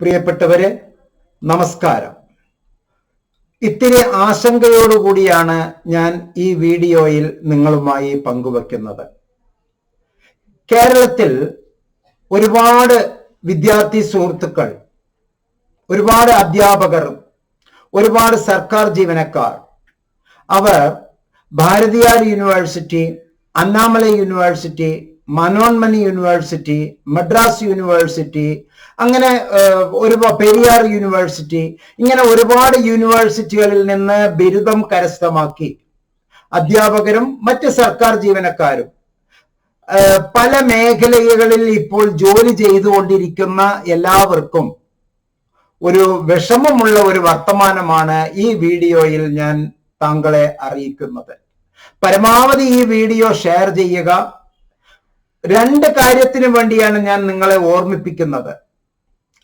പ്രിയപ്പെട്ടവരെ നമസ്കാരം. ഇത്തിരി ആശങ്കയോടുകൂടിയാണ് ഞാൻ ഈ വീഡിയോയിൽ നിങ്ങളുമായി പങ്കുവെക്കുന്നത്. കേരളത്തിൽ ഒരുപാട് വിദ്യാർത്ഥി സുഹൃത്തുക്കൾ ഒരുപാട് അധ്യാപകർ ഒരുപാട് സർക്കാർ ജീവനക്കാർ അവർ Bharathiar university Annamalai university Manonmani university Madras university അങ്ങനെ ഒരു പെരിയാർ യൂണിവേഴ്സിറ്റി ഇങ്ങനെ ഒരുപാട് യൂണിവേഴ്സിറ്റികളിൽ നിന്ന് ബിരുദം കരസ്ഥമാക്കി. അധ്യാപകരും മറ്റ് സർക്കാർ ജീവനക്കാരും. പല മേഖലകളിൽ ഇപ്പോൾ ജോലി ചെയ്തുകൊണ്ടിരിക്കുന്ന എല്ലാവർക്കും ഒരു വിഷമമുള്ള ഒരു വർത്തമാനമാണ് ഈ വീഡിയോയിൽ ഞാൻ താങ്കളെ അറിയിക്കുന്നത്. പരമാവധി ഈ വീഡിയോ ഷെയർ ചെയ്യുക. രണ്ട് കാര്യത്തിനു വേണ്ടിയാണ് ഞാൻ നിങ്ങളെ ഓർമ്മിപ്പിക്കുന്നത്.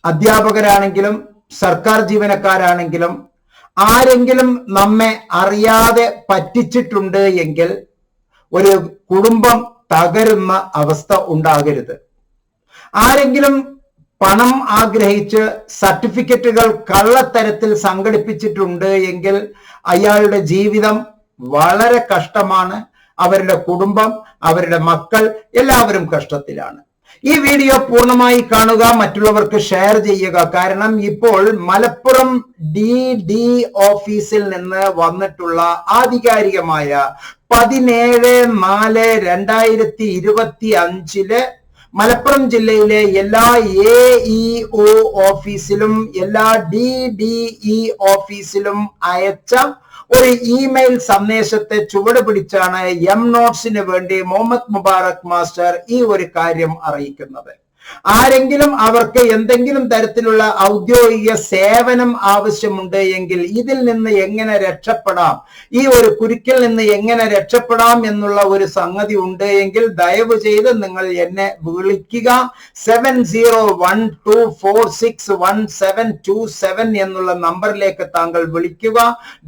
അധ്യാപകരാണെങ്കിലും സർക്കാർ ജീവനക്കാരാണെങ്കിലും ആരെങ്കിലും നമ്മെ അറിയാതെ പറ്റിച്ചിട്ടുണ്ട് എങ്കിൽ ഒരു കുടുംബം തകരുന്ന അവസ്ഥ ഉണ്ടാകരുത്. ആരെങ്കിലും പണം ആഗ്രഹിച്ച് സർട്ടിഫിക്കറ്റുകൾ കള്ളത്തരത്തിൽ സംഘടിപ്പിച്ചിട്ടുണ്ട് എങ്കിൽ അയാളുടെ ജീവിതം വളരെ കഷ്ടമാണ്. അവരുടെ കുടുംബം അവരുടെ മക്കൾ എല്ലാവരും കഷ്ടത്തിലാണ്. ഈ വീഡിയോ പൂർണമായി കാണുക മറ്റുള്ളവർക്ക് ഷെയർ ചെയ്യുക. കാരണം ഇപ്പോൾ മലപ്പുറം ഡി ഡി ഓഫീസിൽ നിന്ന് വന്നിട്ടുള്ള ആധികാരികമായ പതിനേഴ് നാല് രണ്ടായിരത്തി ഇരുപത്തി അഞ്ചിൽ മലപ്പുറം ജില്ലയിലെ എല്ലാ എ ഇ ഒ ഓഫീസിലും എല്ലാ ഡി ഡി ഇ ഓഫീസിലും അയച്ച ഒരു ഇമെയിൽ സന്ദേശത്തെ ചുവട് പിടിച്ചാണ് എം നോട്ട്സിന് വേണ്ടി മുഹമ്മദ് മുബാറക് മാസ്റ്റർ ഈ ഒരു കാര്യം അറിയിക്കുന്നത്. ആരെങ്കിലും അവർക്ക് എന്തെങ്കിലും തരത്തിലുള്ള ഔദ്യോഗിക സേവനം ആവശ്യമുണ്ട് എങ്കിൽ ഇതിൽ നിന്ന് എങ്ങനെ രക്ഷപ്പെടാം? ഈ ഒരു കുരുക്കിൽ നിന്ന് എങ്ങനെ രക്ഷപ്പെടാം എന്നുള്ള ഒരു സംഗതി ഉണ്ട് എങ്കിൽ ദയവ് ചെയ്ത് നിങ്ങൾ എന്നെ വിളിക്കുക. Seven zero one two four six one seven two seven എന്നുള്ള നമ്പറിലേക്ക് താങ്കൾ വിളിക്കുക.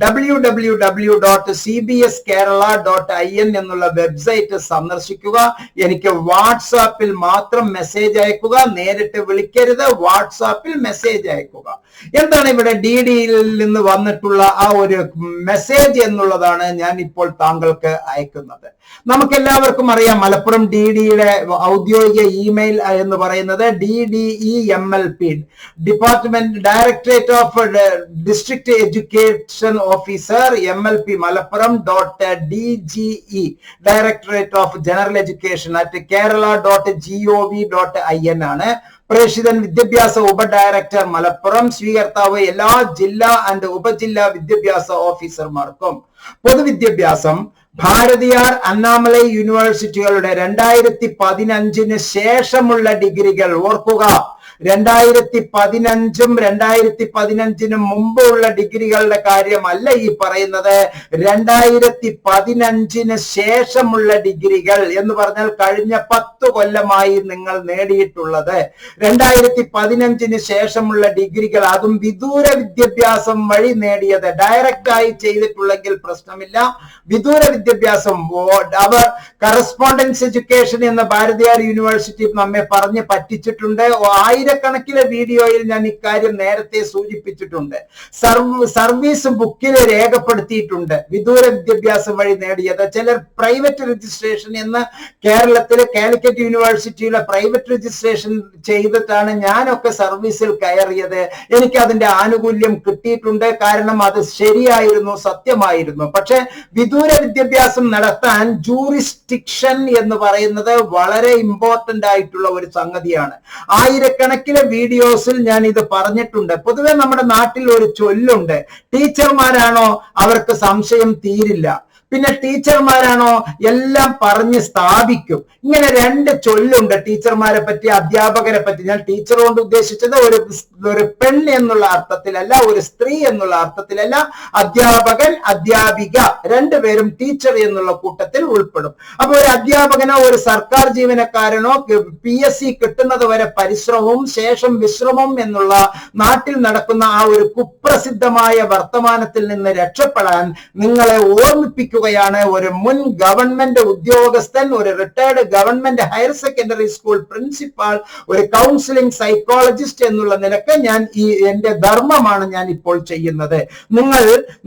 W W W dot C B S Kerala dot I N എന്നുള്ള വെബ്സൈറ്റ് സന്ദർശിക്കുക. എനിക്ക് വാട്സാപ്പിൽ മാത്രം മെസ്സേജ് അയക്കുക നേരിട്ട് വിളിക്കരുത് വാട്സാപ്പിൽ മെസ്സേജ് അയക്കുക. എന്താണ് ഇവിടെ ഡി ഡിയിൽ നിന്ന് വന്നിട്ടുള്ള ആ ഒരു മെസ്സേജ് എന്നുള്ളതാണ് ഞാൻ ഇപ്പോൾ താങ്കൾക്ക് അയക്കുന്നത്. നമുക്ക് എല്ലാവർക്കും അറിയാം മലപ്പുറം ഡി ഡിയുടെ ഔദ്യോഗിക ഇമെയിൽ എന്ന് പറയുന്നത് D D E M L P department directorate of district education officer M L P Malappuram dot D G E directorate of general education at Kerala dot G O V dot I N ആണ് പ്രേക്ഷിതൻ വിദ്യാഭ്യാസ ഉപ director Malappuram. സ്വീകർത്താവ് എല്ലാ ജില്ലാ and ഉപജില്ലാ വിദ്യാഭ്യാസ ഓഫീസർമാർക്കും പൊതുവിദ്യാഭ്യാസം. ഭാരതിയാർ അണ്ണാമലൈ യൂണിവേഴ്സിറ്റികളുടെ രണ്ടായിരത്തി പതിനഞ്ചിന് ശേഷമുള്ള ഡിഗ്രികൾ ഓർക്കുക രണ്ടായിരത്തി പതിനഞ്ചും രണ്ടായിരത്തി പതിനഞ്ചിനും മുമ്പുള്ള ഡിഗ്രികളുടെ കാര്യമല്ല ഈ പറയുന്നത്. രണ്ടായിരത്തി പതിനഞ്ചിന് ശേഷമുള്ള ഡിഗ്രികൾ എന്ന് പറഞ്ഞാൽ കഴിഞ്ഞ പത്ത് കൊല്ലമായി നിങ്ങൾ നേടിയിട്ടുള്ളത്. രണ്ടായിരത്തി പതിനഞ്ചിന് ശേഷമുള്ള ഡിഗ്രികൾ അതും വിദൂര വിദ്യാഭ്യാസം വഴി നേടിയത്. ഡയറക്റ്റ് ആയി ചെയ്തിട്ടുള്ളെങ്കിൽ പ്രശ്നമില്ല. വിദൂര വിദ്യാഭ്യാസം അവർ കറസ്പോണ്ടൻസ് എഡ്യൂക്കേഷൻ എന്ന ഭാരതിയാർ യൂണിവേഴ്സിറ്റി നമ്മെ പറഞ്ഞ് പറ്റിച്ചിട്ടുണ്ട്. ഓ- ആയിരക്കണക്കിന് വീഡിയോയിൽ ഞാൻ ഇക്കാര്യം നേരത്തെ സൂചിപ്പിച്ചിട്ടുണ്ട്. സർവ് സർവീസ് ബുക്കിൽ രേഖപ്പെടുത്തിയിട്ടുണ്ട്. വിദൂര വിദ്യാഭ്യാസം വഴി നേടിയത്. ചിലർ പ്രൈവറ്റ് രജിസ്ട്രേഷൻ എന്ന് കേരളത്തിലെ കാലിക്കറ്റ് യൂണിവേഴ്സിറ്റിയിലെ പ്രൈവറ്റ് രജിസ്ട്രേഷൻ ചെയ്തിട്ടാണ് ഞാനൊക്കെ സർവീസിൽ കയറിയത്. എനിക്ക് അതിന്റെ ആനുകൂല്യം കിട്ടിയിട്ടുണ്ട്. കാരണം അത് ശരിയായിരുന്നു സത്യമായിരുന്നു. പക്ഷെ വിദൂര വിദ്യാഭ്യാസം നടത്താൻ ജൂറിസ്റ്റിക്ഷൻ എന്ന് പറയുന്നത് വളരെ ഇമ്പോർട്ടന്റ് ആയിട്ടുള്ള ഒരു സംഗതിയാണ്. ആയിരക്കണക്കിന് വീഡിയോസിൽ ഞാൻ ഇത് പറഞ്ഞിട്ടുണ്ട്. പൊതുവെ നമ്മുടെ നാട്ടിൽ ഒരു ചൊല്ലുണ്ട്. ടീച്ചർമാരാണോ അവർക്ക് സംശയം തീരില്ല. പിന്നെ ടീച്ചർമാരാണോ? എല്ലാം പറഞ്ഞ് സ്ഥാപിക്കും. ഇങ്ങനെ രണ്ട് ചൊല്ലുണ്ട് ടീച്ചർമാരെ പറ്റി അധ്യാപകരെ പറ്റി. ഞാൻ ടീച്ചർ കൊണ്ട് ഉദ്ദേശിച്ചത് ഒരു ഒരു പെൺ എന്നുള്ള അർത്ഥത്തിലല്ല ഒരു സ്ത്രീ എന്നുള്ള അർത്ഥത്തിലല്ല. അധ്യാപകൻ അധ്യാപിക രണ്ടുപേരും ടീച്ചർ എന്നുള്ള കൂട്ടത്തിൽ ഉൾപ്പെടും. അപ്പൊ ഒരു അധ്യാപകനോ ഒരു സർക്കാർ ജീവനക്കാരനോ പി എസ് സി കിട്ടുന്നത് വരെ പരിശ്രമവും ശേഷം വിശ്രമം എന്നുള്ള നാട്ടിൽ നടക്കുന്ന ആ ഒരു കുപ്രസിദ്ധമായ വർത്തമാനത്തിൽ നിന്ന് രക്ഷപ്പെടാൻ നിങ്ങളെ ഓർമ്മിപ്പിക്കുക ആയിരിക്കുകയാണ് ഒരു മുൻ ഗവൺമെന്റ് ഉദ്യോഗസ്ഥൻ ഒരു retired government higher secondary school principal ഒരു കൗൺസിലിംഗ് സൈക്കോളജിസ്റ്റ് എന്നുള്ള നിലയ്ക്ക് ഞാൻ ഈ എന്റെ ധർമ്മമാണ് ഞാൻ ഇപ്പോൾ ചെയ്യുന്നത്. നിങ്ങൾ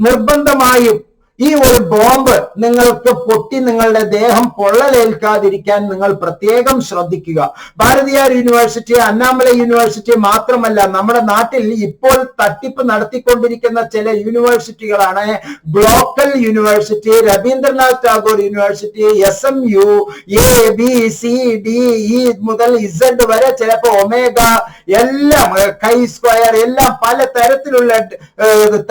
നിർബന്ധമായും ഈ ഒരു ബോംബ് നിങ്ങൾക്ക് പൊട്ടി നിങ്ങളുടെ ദേഹം പൊള്ളലേൽക്കാതിരിക്കാൻ നിങ്ങൾ പ്രത്യേകം ശ്രദ്ധിക്കുക. ഭാരതീയാർ യൂണിവേഴ്സിറ്റി അന്നാമല യൂണിവേഴ്സിറ്റി മാത്രമല്ല നമ്മുടെ നാട്ടിൽ ഇപ്പോൾ തട്ടിപ്പ് നടത്തിക്കൊണ്ടിരിക്കുന്ന ചില യൂണിവേഴ്സിറ്റികളാണ് ബ്ലോക്കൽ university Rabindranath Tagore university S M U A B C D E മുതൽ ഇസഡ് വരെ ചിലപ്പോ ഒമേഗ എല്ലാം കൈ സ്ക്വയർ എല്ലാം പല തരത്തിലുള്ള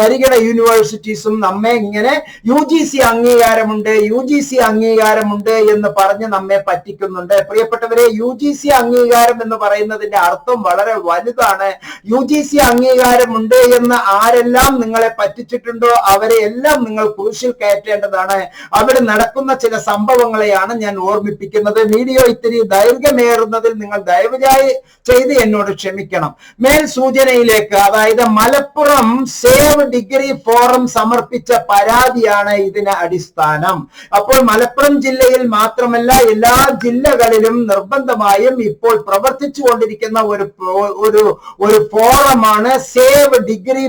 തരികിട യൂണിവേഴ്സിറ്റീസും നമ്മെ ഇങ്ങനെ യു ജി സി അംഗീകാരമുണ്ട് യു ജി സി അംഗീകാരമുണ്ട് എന്ന് പറഞ്ഞ് നമ്മെ പറ്റിക്കുന്നുണ്ട്. പ്രിയപ്പെട്ടവരെ യു ജി സി അംഗീകാരം എന്ന് പറയുന്നതിന്റെ അർത്ഥം വളരെ വലുതാണ്. യു ജി സി അംഗീകാരമുണ്ട് എന്ന് ആരെല്ലാം നിങ്ങളെ പറ്റിച്ചിട്ടുണ്ടോ അവരെ എല്ലാം നിങ്ങൾ കുരിശിൽ കയറ്റേണ്ടതാണ്. അവിടെ നടക്കുന്ന ചില സംഭവങ്ങളെയാണ് ഞാൻ ഓർമ്മിപ്പിക്കുന്നത്. വീഡിയോ ഇത്തിരി ദൈർഘ്യമേറുന്നതിൽ നിങ്ങൾ ദയവുചായി ചെയ്ത് എന്നോട് ക്ഷമിക്കണം. മേൽ സൂചനയിലേക്ക് അതായത് മലപ്പുറം സേവ് ഡിഗ്രി ഫോറം സമർപ്പിച്ച പരാതിയാണ് ഇതിന് അടിസ്ഥാനം. അപ്പോൾ മലപ്പുറം ജില്ലയിൽ മാത്രമല്ല എല്ലാ ജില്ലകളിലും നിർബന്ധമായും ഇപ്പോൾ പ്രവർത്തിച്ചു കൊണ്ടിരിക്കുന്ന ഒരു ഒരു ഒരു ഫോറമാണ് സേവ് ഡിഗ്രി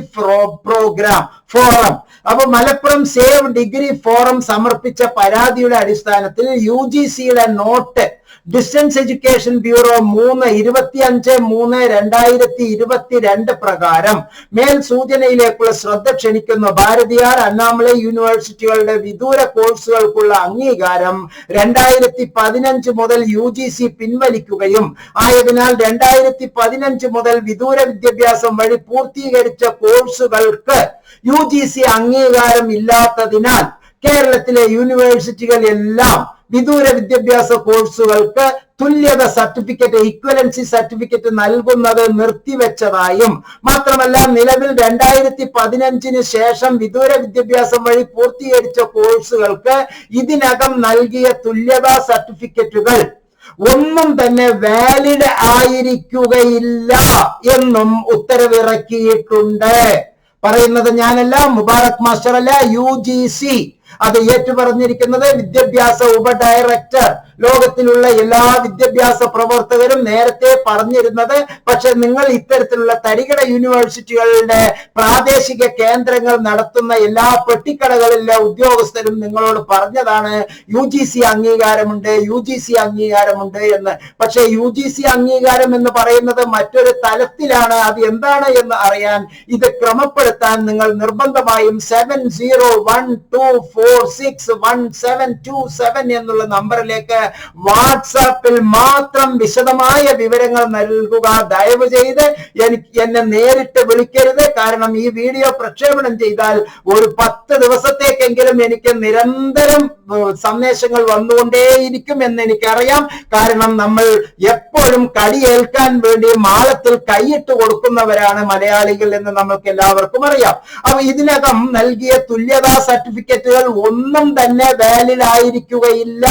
പ്രോഗ്രാം ഫോറം. അപ്പൊ മലപ്പുറം സേവ് ഡിഗ്രി ഫോറം സമർപ്പിച്ച പരാതിയുടെ അടിസ്ഥാനത്തിൽ യു ജി സിയുടെ നോട്ട് ഡിസ്റ്റൻസ് എഡ്യൂക്കേഷൻ ബ്യൂറോ മൂന്ന് ഇരുപത്തിയഞ്ച് മൂന്ന് രണ്ടായിരത്തി ഇരുപത്തിരണ്ട് പ്രകാരം മേൽ സൂചനയിലേക്കുള്ള ശ്രദ്ധ ക്ഷണിക്കുന്ന. ഭാരതിയാർ അണ്ണാമല യൂണിവേഴ്സിറ്റികളുടെ വിദൂര കോഴ്സുകൾക്കുള്ള അംഗീകാരം രണ്ടായിരത്തി പതിനഞ്ച് മുതൽ യു ജി സി പിൻവലിക്കുകയും ആയതിനാൽ രണ്ടായിരത്തി പതിനഞ്ച് മുതൽ വിദൂര വിദ്യാഭ്യാസം വഴി പൂർത്തീകരിച്ച കോഴ്സുകൾക്ക് യു ജി സി അംഗീകാരം ഇല്ലാത്തതിനാൽ കേരളത്തിലെ യൂണിവേഴ്സിറ്റികൾ എല്ലാം വിദൂര വിദ്യാഭ്യാസ കോഴ്സുകൾക്ക് തുല്യത സർട്ടിഫിക്കറ്റ് ഈക്വലൻസി സർട്ടിഫിക്കറ്റ് നൽകുന്നത് നിർത്തിവെച്ചതായും മാത്രമല്ല നിലവിൽ രണ്ടായിരത്തി പതിനഞ്ചിന് ശേഷം വിദൂര വിദ്യാഭ്യാസം വഴി പൂർത്തീകരിച്ച കോഴ്സുകൾക്ക് ഇതിനകം നൽകിയ തുല്യതാ സർട്ടിഫിക്കറ്റുകൾ ഒന്നും തന്നെ വാലിഡ് ആയിരിക്കുകയില്ല എന്നും ഉത്തരവിറക്കിയിട്ടുണ്ട്. പറയുന്നത് ഞാനല്ല മുബാറക് മാസ്റ്റർ അല്ല യു ജി സി. അത് ഏറ്റുപറഞ്ഞിരിക്കുന്നത് വിദ്യാഭ്യാസ ഉപഡയറക്ടർ ലോകത്തിലുള്ള എല്ലാ വിദ്യാഭ്യാസ പ്രവർത്തകരും നേരത്തെ പറഞ്ഞിരുന്നത് പക്ഷെ നിങ്ങൾ ഇത്തരത്തിലുള്ള തരികിട യൂണിവേഴ്സിറ്റികളുടെ പ്രാദേശിക കേന്ദ്രങ്ങൾ നടത്തുന്ന എല്ലാ പെട്ടിക്കടകളിലെ ഉദ്യോഗസ്ഥരും നിങ്ങളോട് പറഞ്ഞതാണ് യു ജി സി അംഗീകാരമുണ്ട് യു ജി സി അംഗീകാരമുണ്ട് എന്ന്. പക്ഷെ യു ജി സി അംഗീകാരം എന്ന് പറയുന്നത് മറ്റൊരു തലത്തിലാണ്. അത് എന്താണ് എന്ന് അറിയാൻ ഇത് ക്രമപ്പെടുത്താൻ നിങ്ങൾ നിർബന്ധമായും seven zero one two four six one seven two seven എന്നുള്ള നമ്പറിലേക്ക് വാട്സാപ്പിൽ മാത്രം വിശദമായ വിവരങ്ങൾ നൽകുക. ദയവ് ചെയ്ത് എനിക്ക് എന്നെ നേരിട്ട് വിളിക്കരുത്. കാരണം ഈ വീഡിയോ പ്രക്ഷേപണം ചെയ്താൽ ഒരു പത്ത് ദിവസത്തേക്കെങ്കിലും എനിക്ക് നിരന്തരം സന്ദേശങ്ങൾ വന്നുകൊണ്ടേയിരിക്കും എന്ന് എനിക്കറിയാം. കാരണം നമ്മൾ എപ്പോഴും കടിയേൽക്കാൻ വേണ്ടി മാളത്തിൽ കൈയിട്ട് കൊടുക്കുന്നവരാണ് മലയാളികൾ എന്ന് നമ്മൾക്ക് എല്ലാവർക്കും അറിയാം. അപ്പൊ ഇതിനകം നൽകിയ തുല്യതാ സർട്ടിഫിക്കറ്റുകൾ ഒന്നും തന്നെ വാലിഡ് ആയിരിക്കുകയില്ല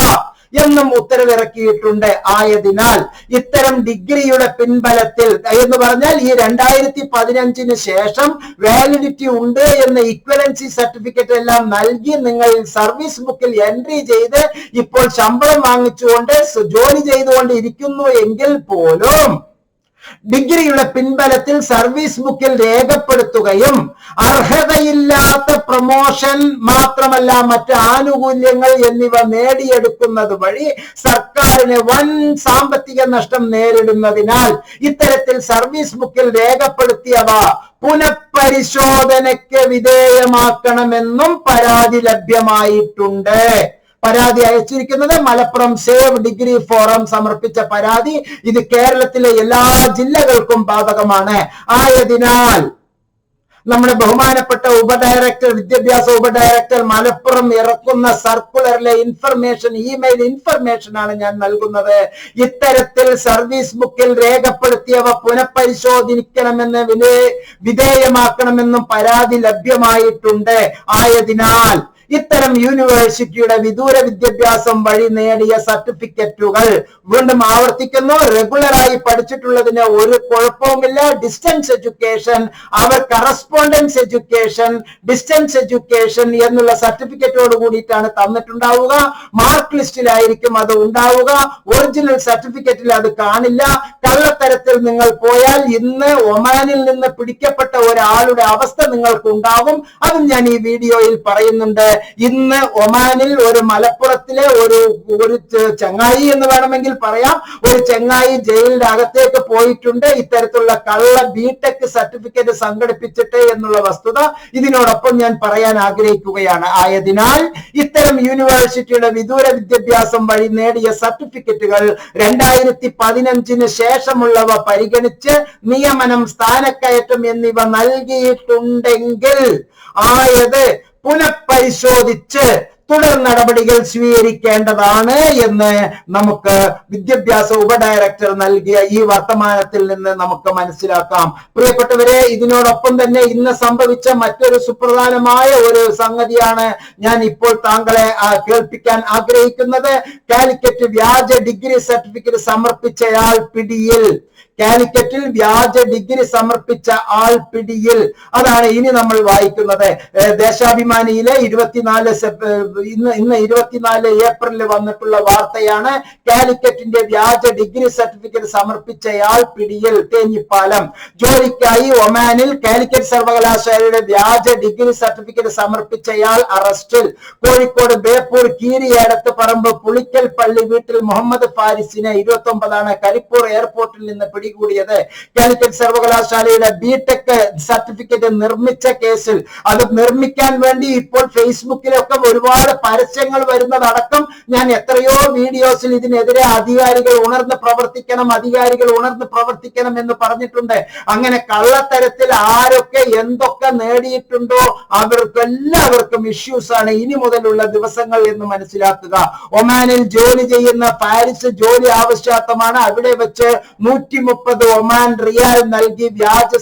എന്നും ഉത്തരവിറക്കിയിട്ടുണ്ട്. ആയതിനാൽ ഇത്തരം ഡിഗ്രിയുടെ പിൻബലത്തിൽ എന്ന് പറഞ്ഞാൽ ഈ രണ്ടായിരത്തി പതിനഞ്ചിന് ശേഷം വാലിഡിറ്റി ഉണ്ട് എന്ന ഇക്വലൻസി സർട്ടിഫിക്കറ്റ് എല്ലാം നൽകി നിങ്ങൾ സർവീസ് ബുക്കിൽ എൻട്രി ചെയ്ത് ഇപ്പോൾ ശമ്പളം വാങ്ങിച്ചുകൊണ്ട് ജോലി ചെയ്തുകൊണ്ട് ഇരിക്കുന്നു എങ്കിൽ പോലും ഡിഗ്രിയുടെ പിൻബലത്തിൽ സർവീസ് ബുക്കിൽ രേഖപ്പെടുത്തുകയും അർഹതയില്ലാത്ത പ്രൊമോഷൻ മാത്രമല്ല മറ്റ് ആനുകൂല്യങ്ങൾ എന്നിവ നേടിയെടുക്കുന്നത് വഴി സർക്കാരിന് വൻ സാമ്പത്തിക നഷ്ടം നേരിടുന്നതിനാൽ ഇത്തരത്തിൽ സർവീസ് ബുക്കിൽ രേഖപ്പെടുത്തിയവ പുനഃപരിശോധനയ്ക്ക് വിധേയമാക്കണമെന്നും പരാതി ലഭ്യമായിട്ടുണ്ട്. പരാതി അയച്ചിരിക്കുന്നത് മലപ്പുറം സേവ് ഡിഗ്രി ഫോറം സമർപ്പിച്ച പരാതി. ഇത് കേരളത്തിലെ എല്ലാ ജില്ലകൾക്കും ബാധകമാണ്. ആയതിനാൽ നമ്മുടെ ബഹുമാനപ്പെട്ട ഉപഡയറക്ടർ വിദ്യാഭ്യാസ ഉപഡയറക്ടർ മലപ്പുറം ഇറക്കുന്ന സർക്കുലറിലെ ഇൻഫർമേഷൻ ഇമെയിൽ ഇൻഫർമേഷൻ ആണ് ഞാൻ നൽകുന്നത്. ഇത്തരത്തിൽ സർവീസ് ബുക്കിൽ രേഖപ്പെടുത്തിയവ പുനഃപരിശോധിക്കണമെന്ന് വിധേ വിധേയമാക്കണമെന്നും പരാതി ലഭ്യമായിട്ടുണ്ട്. ആയതിനാൽ ഇത്തരം യൂണിവേഴ്സിറ്റിയുടെ വിദൂര വിദ്യാഭ്യാസം വഴി നേടിയ സർട്ടിഫിക്കറ്റുകൾ വീണ്ടും ആവർത്തിക്കുന്നു. റെഗുലറായി പഠിച്ചിട്ടുള്ളതിന് ഒരു കുഴപ്പവുമില്ല. ഡിസ്റ്റൻസ് എഡ്യൂക്കേഷൻ അവർ കറസ്പോണ്ടൻസ് എഡ്യൂക്കേഷൻ ഡിസ്റ്റൻസ് എഡ്യൂക്കേഷൻ എന്നുള്ള സർട്ടിഫിക്കറ്റോട് കൂടിയിട്ടാണ് തന്നിട്ടുണ്ടാവുക. മാർക്ക് ലിസ്റ്റിലായിരിക്കും അത് ഉണ്ടാവുക. ഒറിജിനൽ സർട്ടിഫിക്കറ്റിൽ അത് കാണില്ല. കള്ളത്തരത്തിൽ നിങ്ങൾ പോയാൽ ഇന്ന് ഒമാനിൽ നിന്ന് പിടിക്കപ്പെട്ട ഒരാളുടെ അവസ്ഥ നിങ്ങൾക്ക് ഉണ്ടാവും അതും ഞാൻ ഈ വീഡിയോയിൽ പറയുന്നുണ്ട്. ഇന്ന് ഒമാനിൽ ഒരു മലപ്പുറത്തിലെ ഒരു ഒരു ചങ്ങായി എന്ന് വേണമെങ്കിൽ പറയാം. ഒരു ചങ്ങായി ജയിലിന്റെ അകത്തേക്ക് പോയിട്ടുണ്ട്. ഇത്തരത്തിലുള്ള കള്ള ബിടെക് സർട്ടിഫിക്കറ്റ് സംഘടിപ്പിച്ചിട്ട് എന്നുള്ള വസ്തുത ഇതിനോടൊപ്പം ഞാൻ പറയാൻ ആഗ്രഹിക്കുകയാണ്. ആയതിനാൽ ഇത്തരം യൂണിവേഴ്സിറ്റിയുടെ വിദൂര വിദ്യാഭ്യാസം വഴി നേടിയ സർട്ടിഫിക്കറ്റുകൾ രണ്ടായിരത്തി പതിനഞ്ചിന് ശേഷമുള്ളവ പരിഗണിച്ച് നിയമനം സ്ഥാനക്കയറ്റം എന്നിവ നൽകിയിട്ടുണ്ടെങ്കിൽ ആയത് പുനഃപരിശോധിച്ച് തുടർ നടപടികൾ സ്വീകരിക്കേണ്ടതാണ് എന്ന് നമുക്ക് വിദ്യാഭ്യാസ ഉപഡയറക്ടർ നൽകിയ ഈ വർത്തമാനത്തിൽ നിന്ന് നമുക്ക് മനസ്സിലാക്കാം. പ്രിയപ്പെട്ടവരെ ഇതിനോടൊപ്പം തന്നെ ഇന്ന് സംഭവിച്ച മറ്റൊരു സുപ്രധാനമായ ഒരു സംഗതിയാണ് ഞാൻ ഇപ്പോൾ താങ്കളെ കേൾപ്പിക്കാൻ ആഗ്രഹിക്കുന്നത്. കാലിക്കറ്റ് വ്യാജ ഡിഗ്രി സർട്ടിഫിക്കറ്റ് സമർപ്പിച്ചയാൾ പിടിയിൽ കാലിക്കറ്റിൽ വ്യാജ ഡിഗ്രി സമർപ്പിച്ച ആൾ പിടിയിൽ അതാണ് ഇനി നമ്മൾ വായിക്കുന്നത്. ദേശാഭിമാനിയിലെ ഇരുപത്തിനാല് ഇന്ന് ഇന്ന് ഇരുപത്തിനാല് ഏപ്രിലിൽ വന്നിട്ടുള്ള വാർത്തയാണ് കാലിക്കറ്റിന്റെ വ്യാജ ഡിഗ്രി സർട്ടിഫിക്കറ്റ് സമർപ്പിച്ചയാൾ പിടിയിൽ തേഞ്ഞിപ്പാലം. ജോലിക്കായി ഒമാനിൽ കാലിക്കറ്റ് സർവകലാശാലയുടെ വ്യാജ ഡിഗ്രി സർട്ടിഫിക്കറ്റ് സമർപ്പിച്ചയാൾ അറസ്റ്റിൽ. കോഴിക്കോട് ബേപ്പൂർ കീരിയടത്ത് പറമ്പ് പുളിക്കൽ പള്ളി വീട്ടിൽ മുഹമ്മദ് ഫാരിസിനെ ഇരുപത്തി ഒമ്പതാണ് കരിപ്പൂർ എയർപോർട്ടിൽ നിന്ന് പിടികൂടിയത് കാലിക്കറ്റ് സർവകലാശാലയുടെ ബി ടെക് സർട്ടിഫിക്കറ്റ് നിർമ്മിച്ച കേസിൽ അത് നിർമ്മിക്കാൻ വേണ്ടി ഇപ്പോൾ ഫേസ്ബുക്കിലൊക്കെ ഒരുപാട് പരസ്യങ്ങൾ വരുന്നതടക്കം ഞാൻ എത്രയോ വീഡിയോസിൽ ഇതിനെതിരെ അധികാരികൾ ഉണർന്ന് പ്രവർത്തിക്കണം അധികാരികൾ ഉണർന്ന് പ്രവർത്തിക്കണം എന്ന് പറഞ്ഞിട്ടുണ്ട്. അങ്ങനെ കള്ളത്തരത്തിൽ ആരൊക്കെ എന്തൊക്കെ നേടിയിട്ടുണ്ടോ അവർക്ക് എല്ലാവർക്കും ഇഷ്യൂസ് ആണ് ഇനി മുതലുള്ള ദിവസങ്ങൾ എന്ന് മനസ്സിലാക്കുക. ഒമാനിൽ ജോലി ചെയ്യുന്ന പാരീസ് ജോലി ആവശ്യാർത്ഥമാണ് അവിടെ വെച്ച് നൂറ്റി മുപ്പത് ഒമാൻ റിയാൽ നൽകി വ്യാജ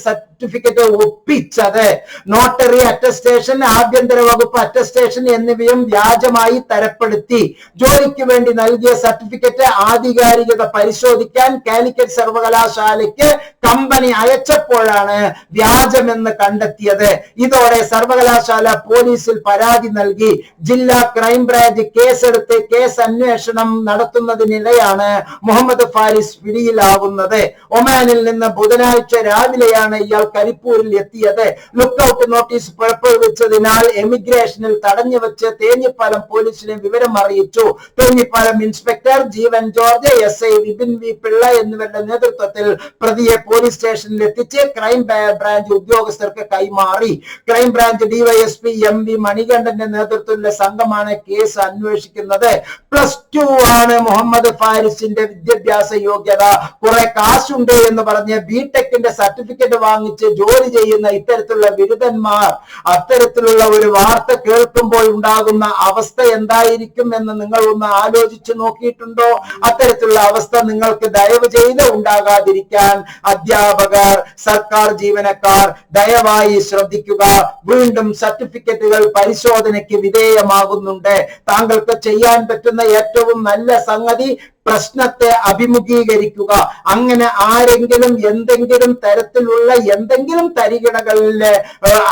സർട്ടിഫിക്കറ്റ് ഒപ്പിച്ചത്. നോട്ടറി അറ്റസ്റ്റേഷൻ ആഭ്യന്തര വകുപ്പ് അറ്റസ്റ്റേഷൻ എന്നിവയും വ്യാജമായി തരപ്പെടുത്തി. ജോലിക്ക് വേണ്ടി നൽകിയ സർട്ടിഫിക്കറ്റ് ആധികാരികത പരിശോധിക്കാൻ കാലിക്കറ്റ് സർവകലാശാലയ്ക്ക് കമ്പനി അയച്ചപ്പോഴാണ് വ്യാജമെന്ന് കണ്ടെത്തിയത്. ഇതോടെ സർവകലാശാല പോലീസിൽ പരാതി നൽകി. ജില്ലാ ക്രൈംബ്രാഞ്ച് കേസെടുത്ത് കേസ് അന്വേഷണം നടത്തുന്നതിനിടെയാണ് മുഹമ്മദ് ഫാരിസ് പിടിയിലാവുന്നത്. ഒമാനിൽ നിന്ന് ബുധനാഴ്ച രാവിലെയാണ് ഇയാൾ കരിപ്പൂരിൽ എത്തിയത്. ലുക്കൌട്ട് നോട്ടീസ് പുറപ്പെടുവിച്ചതിനാൽ എമിഗ്രേഷനിൽ തടഞ്ഞു വെച്ച് തേഞ്ഞിപ്പാലം പോലീസിനെ വിവരം അറിയിച്ചു. Thenhipalam inspector Jeevan George S I Vipin V Pillai എന്നിവരുടെ നേതൃത്വത്തിൽ പ്രതിയെ പോലീസ് സ്റ്റേഷനിൽ എത്തിച്ച് ക്രൈം ബ്രാഞ്ച് ഉദ്യോഗസ്ഥർക്ക് കൈമാറി. Crime branch DYSP M V മണികണ്ഠന്റെ നേതൃത്വത്തിലുള്ള സംഘമാണ് കേസ് അന്വേഷിക്കുന്നത്. പ്ലസ് ടു ആണ് മുഹമ്മദ് ഫാരിസിന്റെ വിദ്യാഭ്യാസ യോഗ്യത. കുറെ കാശുണ്ട് എന്ന് പറഞ്ഞ് ബിടെക്കിന്റെ സർട്ടിഫിക്കറ്റ് വാങ്ങിച്ച് ജോലി ചെയ്യുന്ന ഇത്തരത്തിലുള്ള ബിരുദന്മാർ അത്തരത്തിലുള്ള ഒരു വാർത്ത കേൾക്കുമ്പോൾ ഉണ്ടാകുന്ന അവസ്ഥ എന്തായിരിക്കും എന്ന് നിങ്ങൾ ഒന്ന് ആലോചിച്ചു നോക്കിയിട്ടുണ്ടോ? അത്തരത്തിലുള്ള അവസ്ഥ നിങ്ങൾക്ക് ദയവ് ചെയ്ത് ഉണ്ടാകാതിരിക്കാൻ അധ്യാപകർ സർക്കാർ ജീവനക്കാർ ദയവായി ശ്രദ്ധിക്കുക. വീണ്ടും സർട്ടിഫിക്കറ്റുകൾ പരിശോധനയ്ക്ക് വിധേയമാകുന്നുണ്ട്. താങ്കൾക്ക് ചെയ്യാൻ പറ്റുന്ന ഏറ്റവും നല്ല സംഗതി പ്രശ്നത്തെ അഭിമുഖീകരിക്കുക. അങ്ങനെ ആരെങ്കിലും എന്തെങ്കിലും തരത്തിലുള്ള എന്തെങ്കിലും തരികിടകളിൽ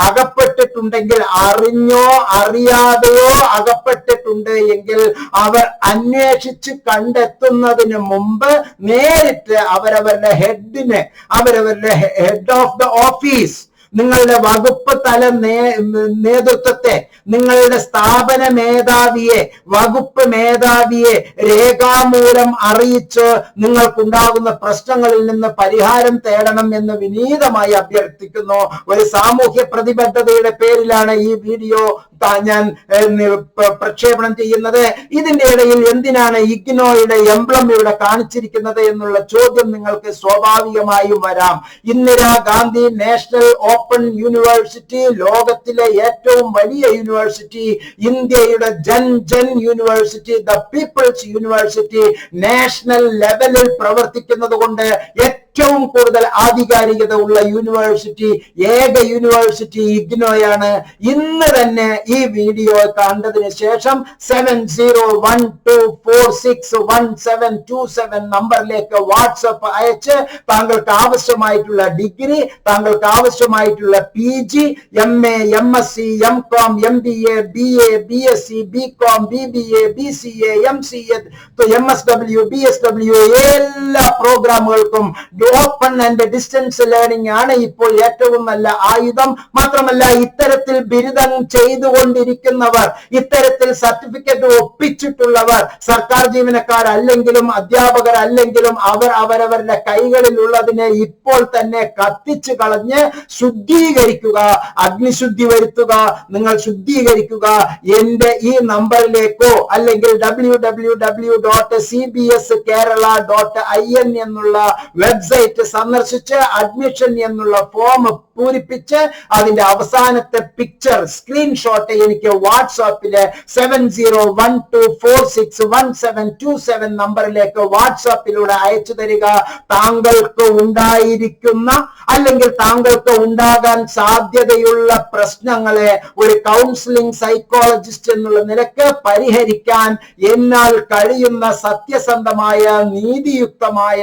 അകപ്പെട്ടിട്ടുണ്ടെങ്കിൽ അറിഞ്ഞോ അറിയാതെയോ അകപ്പെട്ടിട്ടുണ്ട് എങ്കിൽ അവർ അന്വേഷിച്ച് കണ്ടെത്തുന്നതിന് മുമ്പ് നേരിട്ട് അവരവരുടെ ഹെഡിന് അവരവരുടെ ഹെഡ് ഓഫ് ദ ഓഫീസ് നിങ്ങളുടെ വകുപ്പ് തല നേതൃത്വത്തെ നിങ്ങളുടെ സ്ഥാപന മേധാവിയെ വകുപ്പ് മേധാവിയെ രേഖാമൂലം അറിയിച്ച് നിങ്ങൾക്കുണ്ടാകുന്ന പ്രശ്നങ്ങളിൽ നിന്ന് പരിഹാരം തേടണം എന്ന് വിനീതമായി അഭ്യർത്ഥിക്കുന്നു. ഒരു സാമൂഹ്യ പ്രതിബദ്ധതയുടെ പേരിലാണ് ഈ വീഡിയോ ഞാൻ പ്രക്ഷേപണം ചെയ്യുന്നത്. ഇതിന്റെ ഇടയിൽ എന്തിനാണ് ഇഗ്നോയുടെ എംബ്ലം ഇവിടെ കാണിച്ചിരിക്കുന്നത് എന്നുള്ള ചോദ്യം നിങ്ങൾക്ക് സ്വാഭാവികമായും വരാം. ഇന്ദിരാഗാന്ധി നാഷണൽ ഓപ്പൺ യൂണിവേഴ്സിറ്റി ലോകത്തിലെ ഏറ്റവും വലിയ യൂണിവേഴ്സിറ്റി ഇന്ത്യയുടെ ജൻ Jan university the people's university national ലെവലിൽ പ്രവർത്തിക്കുന്നത് കൊണ്ട് ഏറ്റവും കൂടുതൽ ആധികാരികത ഉള്ള യൂണിവേഴ്സിറ്റി ഏക യൂണിവേഴ്സിറ്റി ഇഗ്നോയാണ്. ഇന്ന് തന്നെ ഈ വീഡിയോ കണ്ടതിന് ശേഷം seven zero one two four six one seven two seven നമ്പറിലേക്ക് വാട്സപ്പ് അയച്ച് താങ്കൾക്ക് ആവശ്യമായിട്ടുള്ള ഡിഗ്രി താങ്കൾക്ക് ആവശ്യമായിട്ടുള്ള P G M A M S C M com M B A B A B S C B com B B A B C A C M S W B S W എല്ലാ പ്രോഗ്രാമുകൾക്കും open and distance learning ആണ് ഇപ്പോൾ ഏറ്റവും നല്ല ആയുധം. മാത്രമല്ല ഇത്തരത്തിൽ ബിരുദം ചെയ്തുകൊണ്ടിരിക്കുന്നവർ ഇത്തരത്തിൽ സർട്ടിഫിക്കറ്റ് ഒപ്പിച്ചിട്ടുള്ളവർ സർക്കാർ ജീവനക്കാരല്ലെങ്കിലും അധ്യാപകരല്ലെങ്കിലും അവർ അവരവരുടെ കൈകളിലുള്ളതിനെ ഇപ്പോൾ തന്നെ കത്തിച്ചു കളഞ്ഞ് ശുദ്ധീകരിക്കുക അഗ്നിശുദ്ധി വരുത്തുക നിങ്ങൾ ശുദ്ധീകരിക്കുക. എന്റെ ഈ നമ്പറിലേക്കോ അല്ലെങ്കിൽ W W W dot C B S Kerala dot I N എന്നുള്ള വെബ്സൈറ്റ് സന്ദർശിച്ച് അഡ്മിഷൻ എന്നുള്ള ഫോം പൂരിപ്പിച്ച് അതിന്റെ അവസാനത്തെ പിക്ചർ സ്ക്രീൻഷോട്ട് എനിക്ക് വാട്സാപ്പിൽ seven zero one two four six one seven two seven നമ്പറിലേക്ക് വാട്സാപ്പിലൂടെ അയച്ചു തരിക. താങ്കൾക്ക് ഉണ്ടായിരിക്കുന്ന അല്ലെങ്കിൽ താങ്കൾക്ക് ഉണ്ടാകാൻ സാധ്യതയുള്ള പ്രശ്നങ്ങളെ ഒരു കൗൺസിലിംഗ് സൈക്കോളജിസ്റ്റ് എന്നുള്ള നിലയ്ക്ക് പരിഹരിക്കാൻ എന്നാൽ കഴിയുന്ന സത്യസന്ധമായ നീതിയുക്തമായ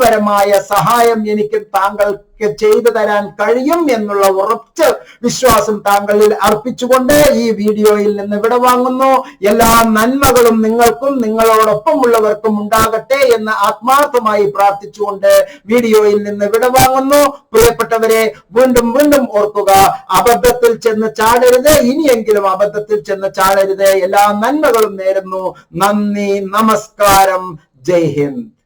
ധർമ്മപരമായ സഹായം എനിക്ക് താങ്കൾക്ക് ചെയ്തു തരാൻ കഴിയും എന്നുള്ള ഉറച്ച വിശ്വാസം താങ്കളിൽ അർപ്പിച്ചുകൊണ്ട് ഈ വീഡിയോയിൽ നിന്ന് വിട വാങ്ങുന്നു. എല്ലാ നന്മകളും നിങ്ങൾക്കും നിങ്ങളോടൊപ്പം ഉള്ളവർക്കും ഉണ്ടാകട്ടെ എന്ന് ആത്മാർത്ഥമായി പ്രാർത്ഥിച്ചുകൊണ്ട് വീഡിയോയിൽ നിന്ന് വിട വാങ്ങുന്നു. പ്രിയപ്പെട്ടവരെ വീണ്ടും വീണ്ടും ഓർക്കുക അബദ്ധത്തിൽ ചെന്ന് ചാടരുത് ഇനിയെങ്കിലും അബദ്ധത്തിൽ ചെന്ന് ചാടരുത്. എല്ലാ നന്മകളും നേരുന്നു. നന്ദി നമസ്കാരം. ജയ് ഹിന്ദ്.